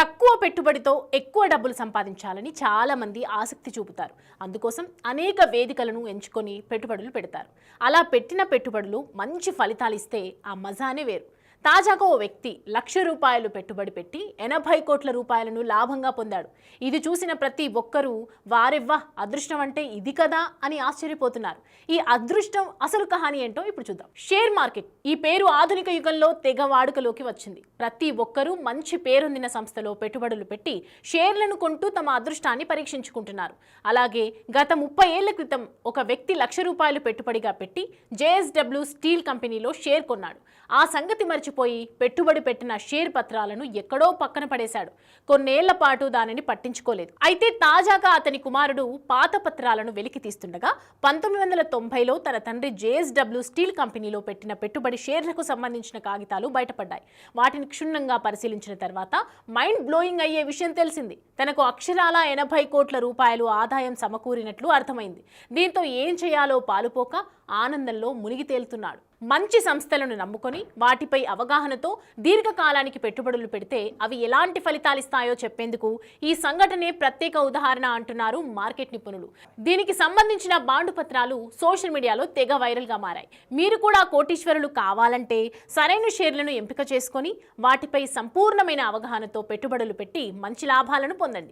తక్కువ పెట్టుబడితో ఎక్కువ డబ్బులు సంపాదించాలని చాలామంది ఆసక్తి చూపుతారు. అందుకోసం అనేక వేదికలను ఎంచుకొని పెట్టుబడులు పెడతారు. అలా పెట్టిన పెట్టుబడులు మంచి ఫలితాలు ఇస్తే ఆ మజానే వేరు. తాజాగా ఓ వ్యక్తి లక్ష రూపాయలు పెట్టుబడి పెట్టి ఎనభై కోట్ల రూపాయలను లాభంగా పొందాడు. ఇది చూసిన ప్రతి ఒక్కరూ వారెవ్వా అదృష్టం అంటే ఇది కదా? అని ఆశ్చర్యపోతున్నారు. ఈ అదృష్టం అసలు కహాని ఏంటో ఇప్పుడు చూద్దాం. షేర్ మార్కెట్ ఈ పేరు ఆధునిక యుగంలో తెగ వాడుకలోకి వచ్చింది. ప్రతి ఒక్కరూ మంచి పేరొందిన సంస్థలో పెట్టుబడులు పెట్టి షేర్లను కొంటూ తమ అదృష్టాన్ని పరీక్షించుకుంటున్నారు. అలాగే గత ముప్పై ఏళ్ళ క్రితం ఒక వ్యక్తి లక్ష రూపాయలు పెట్టుబడిగా పెట్టి జేఎస్డబ్ల్యూ స్టీల్ కంపెనీలో షేర్ కొన్నాడు. ఆ సంగతి మర్చిపోయి పెట్టుబడి పెట్టిన షేర్ పత్రాలను ఎక్కడో పక్కన పడేశాడు. కొన్నేళ్ళ పాటు దానిని పట్టించుకోలేదు. అయితే తాజాగా అతని కుమారుడు పాత పత్రాలను వెలికి తీస్తుండగా పంతొమ్మిది వందల తొంభైలో తన తండ్రి జేఎస్డబ్ల్యూ స్టీల్ కంపెనీలో పెట్టిన పెట్టుబడి షేర్లకు సంబంధించిన కాగితాలు బయటపడ్డాయి. వాటిని క్షుణ్ణంగా పరిశీలించిన తర్వాత మైండ్ బ్లోయింగ్ అయ్యే విషయం తెలిసింది. తనకు అక్షరాల ఎనభై కోట్ల రూపాయలు ఆదాయం సమకూరినట్లు అర్థమైంది. దీంతో ఏం చేయాలో పాలుపోక ఆనందంలో మునిగి తేలుతున్నాడు. మంచి సంస్థలను నమ్ముకొని వాటిపై అవగాహనతో దీర్ఘకాలానికి పెట్టుబడులు పెడితే అవి ఎలాంటి ఫలితాలు ఇస్తాయో చెప్పేందుకు ఈ సంఘటనే ప్రత్యేక ఉదాహరణ అంటున్నారు మార్కెట్ నిపుణులు. దీనికి సంబంధించిన బాండు పత్రాలు సోషల్ మీడియాలో తెగ వైరల్గా మారాయి. మీరు కూడా కోటీశ్వరులు కావాలంటే సరైన షేర్లను ఎంపిక చేసుకొని వాటిపై సంపూర్ణమైన అవగాహనతో పెట్టుబడులు పెట్టి మంచి లాభాలను పొందండి.